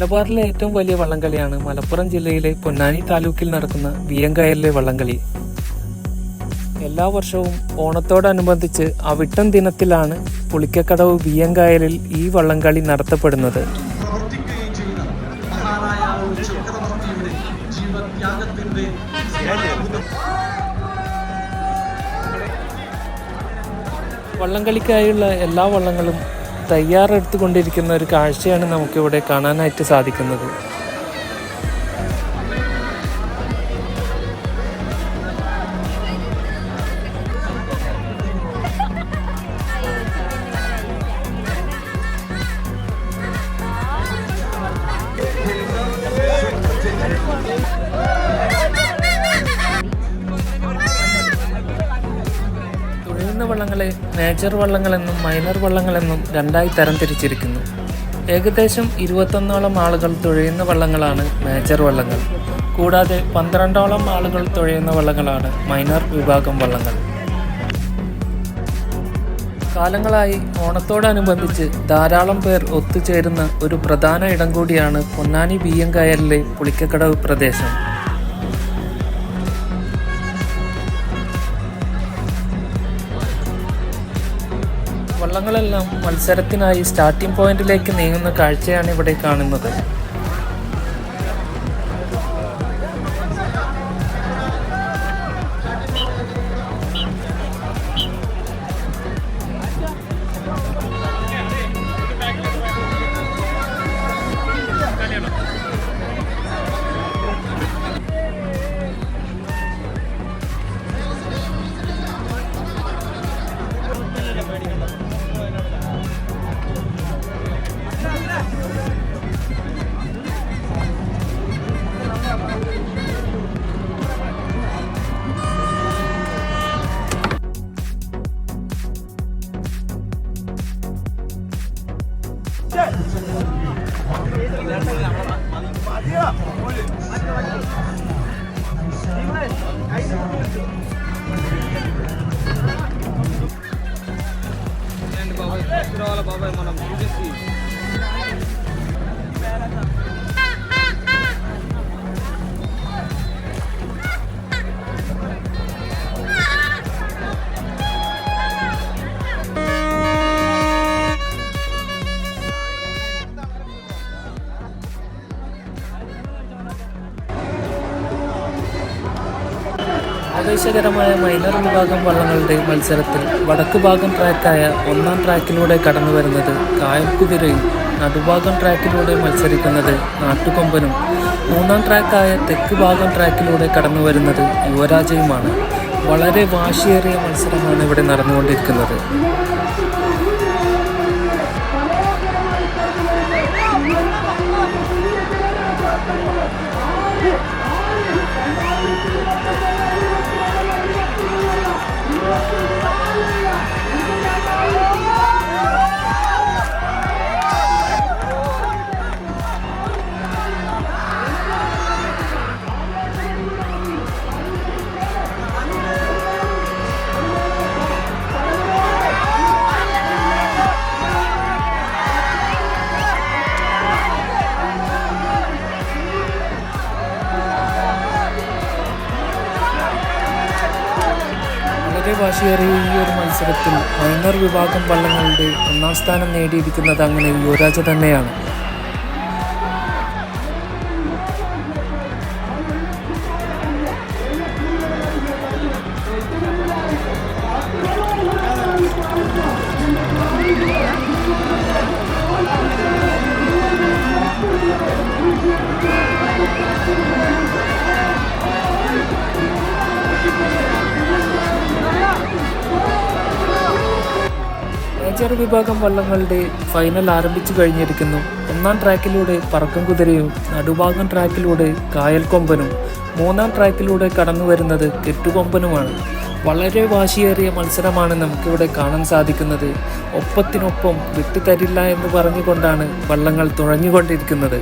മലബാറിലെ ഏറ്റവും വലിയ വള്ളംകളിയാണ് മലപ്പുറം ജില്ലയിലെ പൊന്നാനി താലൂക്കിൽ നടക്കുന്ന വീരങ്കയറിലെ വള്ളംകളി. എല്ലാ വർഷവും ഓണത്തോടനുബന്ധിച്ച് അവിട്ടം ദിനത്തിലാണ് പുളിക്കക്കടവ് വിയങ്കായലിൽ ഈ വള്ളംകളി നടത്തപ്പെടുന്നത്. വള്ളംകളിക്കായുള്ള എല്ലാ വള്ളങ്ങളും തയ്യാറെടുത്തുകൊണ്ടിരിക്കുന്ന ഒരു കാഴ്ചയാണ് നമുക്കിവിടെ കാണാനായിട്ട് സാധിക്കുന്നത്. വള്ളങ്ങളെ മേജർ വള്ളങ്ങളെന്നും മൈനർ വള്ളങ്ങളെന്നും രണ്ടായി തരംതിരിച്ചിരിക്കുന്നു. ഏകദേശം ഇരുപത്തൊന്നോളം ആളുകൾ തുഴയുന്ന വള്ളങ്ങളാണ് മേജർ വള്ളങ്ങൾ. കൂടാതെ പന്ത്രണ്ടോളം ആളുകൾ തുഴയുന്ന വള്ളങ്ങളാണ് മൈനർ വിഭാഗം വള്ളങ്ങൾ. കാലങ്ങളായി ഓണത്തോടനുബന്ധിച്ച് ധാരാളം പേർ ഒത്തുചേരുന്ന ഒരു പ്രധാന ഇടം കൂടിയാണ് പൊന്നാനി ബിയ്യങ്കായലിലെ പുളിക്കക്കടവ് പ്രദേശം. വള്ളങ്ങളെല്ലാം മത്സരത്തിനായി സ്റ്റാർട്ടിംഗ് പോയിന്റിലേക്ക് നീങ്ങുന്ന കാഴ്ചയാണ് ഇവിടെ കാണുന്നത്. బాబాయ్ బాబాయ్ మనం చూసి ആവേശകരമായ മൈനർ വിഭാഗം വള്ളങ്ങളുടെ മത്സരത്തിൽ വടക്ക് ഭാഗം ട്രാക്കായ ഒന്നാം ട്രാക്കിലൂടെ കടന്നു വരുന്നത് കായൽക്കുതിരയും നടുഭാഗം ട്രാക്കിലൂടെ മത്സരിക്കുന്നത് നാട്ടുകൊമ്പനും മൂന്നാം ട്രാക്കായ തെക്ക് ഭാഗം ട്രാക്കിലൂടെ കടന്നു വരുന്നത് യുവരാജയുമാണ്. വളരെ വാശിയേറിയ മത്സരമാണ് ഇവിടെ നടന്നുകൊണ്ടിരിക്കുന്നത്. വാശിയേറിയ ഒരു മത്സരത്തിൽ മൈനർ വിഭാഗം വള്ളങ്ങളുടെ ഒന്നാം സ്ഥാനം നേടിയിരിക്കുന്നത് അങ്ങനെ യുവരാജ തന്നെയാണ്. മേജർ വിഭാഗം വള്ളങ്ങളുടെ ഫൈനൽ ആരംഭിച്ചു കഴിഞ്ഞിരിക്കുന്നു. ഒന്നാം ട്രാക്കിലൂടെ പറക്കും കുതിരയും നടുഭാഗം ട്രാക്കിലൂടെ കായൽ കൊമ്പനും മൂന്നാം ട്രാക്കിലൂടെ കടന്നു വരുന്നത് കെട്ടുകൊമ്പനുമാണ്. വളരെ വാശിയേറിയ മത്സരമാണ് നമുക്കിവിടെ കാണാൻ സാധിക്കുന്നത്. ഒപ്പത്തിനൊപ്പം വിട്ടുതരില്ല എന്ന് പറഞ്ഞുകൊണ്ടാണ് വള്ളങ്ങൾ തുഴഞ്ഞുകൊണ്ടിരിക്കുന്നത്.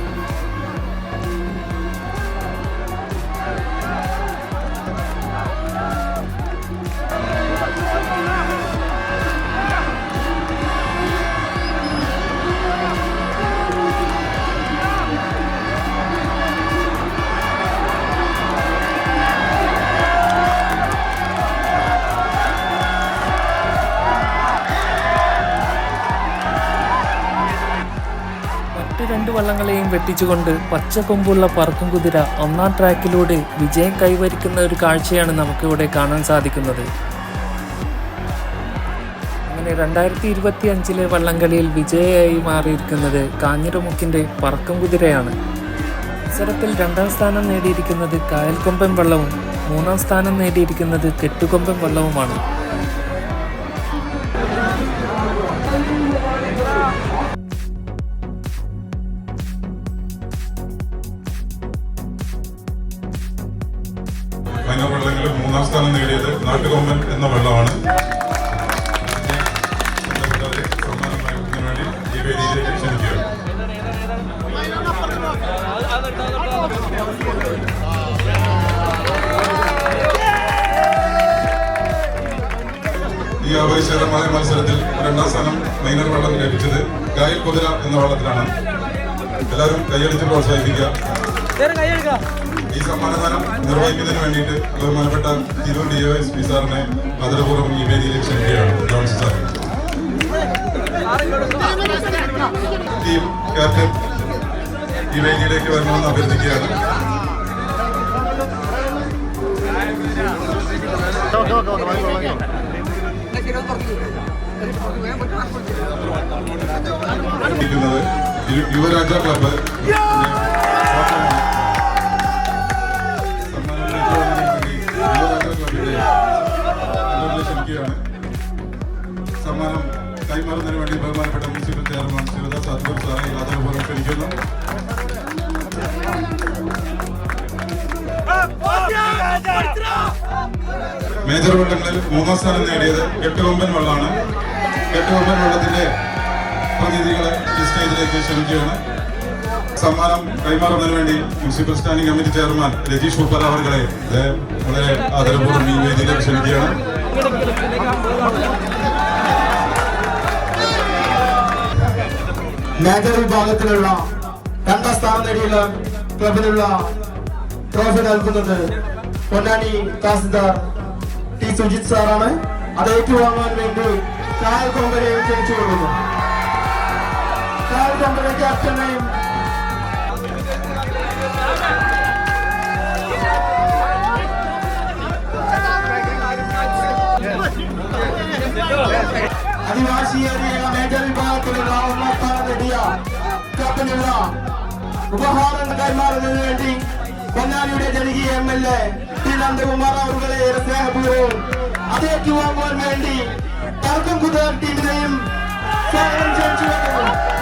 വെട്ടിച്ചുകൊണ്ട് പച്ചക്കൊമ്പുള്ള പറക്കും കുതിര ഒന്നാം ട്രാക്കിലൂടെ വിജയം കൈവരിക്കുന്ന ഒരു കാഴ്ചയാണ് നമുക്കിവിടെ കാണാൻ സാധിക്കുന്നത്. അങ്ങനെ രണ്ടായിരത്തി ഇരുപത്തി അഞ്ചിലെ വള്ളംകളിയിൽ വിജയമായി മാറിയിരിക്കുന്നത് കാഞ്ഞിരമുക്കിന്റെ പറക്കും കുതിരയാണ്. മത്സരത്തിൽ രണ്ടാം സ്ഥാനം നേടിയിരിക്കുന്നത് കായൽക്കൊമ്പൻ വള്ളവും മൂന്നാം സ്ഥാനം നേടിയിരിക്കുന്നത് കെട്ടുകൊമ്പൻ വള്ളവുമാണ്. നേടിയത് എന്ന വെള്ളമാണ്. ഈ ആവേശകരമായ മത്സരത്തിൽ രണ്ടാം സ്ഥാനം മൈനർ വള്ളം ലഭിച്ചത് കായൽ കുതിര എന്ന വള്ളത്തിലാണ്. എല്ലാവരും കൈയടിച്ച് പ്രോത്സാഹിപ്പിക്കുക. ഈ സമ്മാനദാനം നിർവഹിക്കുന്നതിന് വേണ്ടിയിട്ട് ബഹുമാനപ്പെട്ട Tirur D O S P സാറിനെ ആദരപൂർവം ഈ വേദിയിലേക്ക് ക്ഷണിക്കുകയാണ്. സാർ ടീം ക്യാപ്റ്റൻ ഈ വേദിയിലേക്ക് വരണമെന്ന് അഭ്യർത്ഥിക്കുകയാണ്. യുവരാജ ക്ലബ്ബ്. ക്ഷണിക്കുന്നു മേജർ വള്ളങ്ങളിൽ മൂന്നാം സ്ഥാനം നേടിയത് എട്ടുകൊമ്പൻ വള്ളമാണ്. എട്ടുകൊമ്പൻ വള്ളത്തിന്റെ പ്രതിനിധികളെ ഈ സ്റ്റേജിലേക്ക് ക്ഷണിക്കുകയാണ്. സമ്മാനം കൈമാറുന്നതിന് വേണ്ടി municipal standing committee chairman Rajeesh Uppala അവർകളെ വളരെ ആദരപൂർവം ഈ വേദിയിലേക്ക് ക്ഷണിക്കുകയാണ്. മേജർ വിഭാഗത്തിലുള്ള രണ്ടാം സ്ഥാനം നേടിയുള്ള ക്ലബിനുള്ള ട്രോഫി നൽകുന്നത് പൊന്നാനി തഹസിൽദാർ ടി സുജിത് സാറാണ്. അത് ഏറ്റുവാങ്ങാൻ വേണ്ടി കായൽ കൊമ്പനെ ക്ഷണിച്ചു കൊടുക്കുന്നു കായൽ കൊമ്പനെ ക്യാപ്റ്റനെയും ക്ലബിനുള്ള ഉപഹാരങ്ങൾ കൈമാറുന്നതിന് വേണ്ടി പൊന്നാനിയുടെ ജനകീയ M L A T Nandakumar അവരുടെ ഏറെ സ്നേഹപൂർവം അത് ഏറ്റുവാങ്ങുവാൻ വേണ്ടി തർക്കം കുതിർ ടീമിനെയും സ്വാഗതം വരുന്നു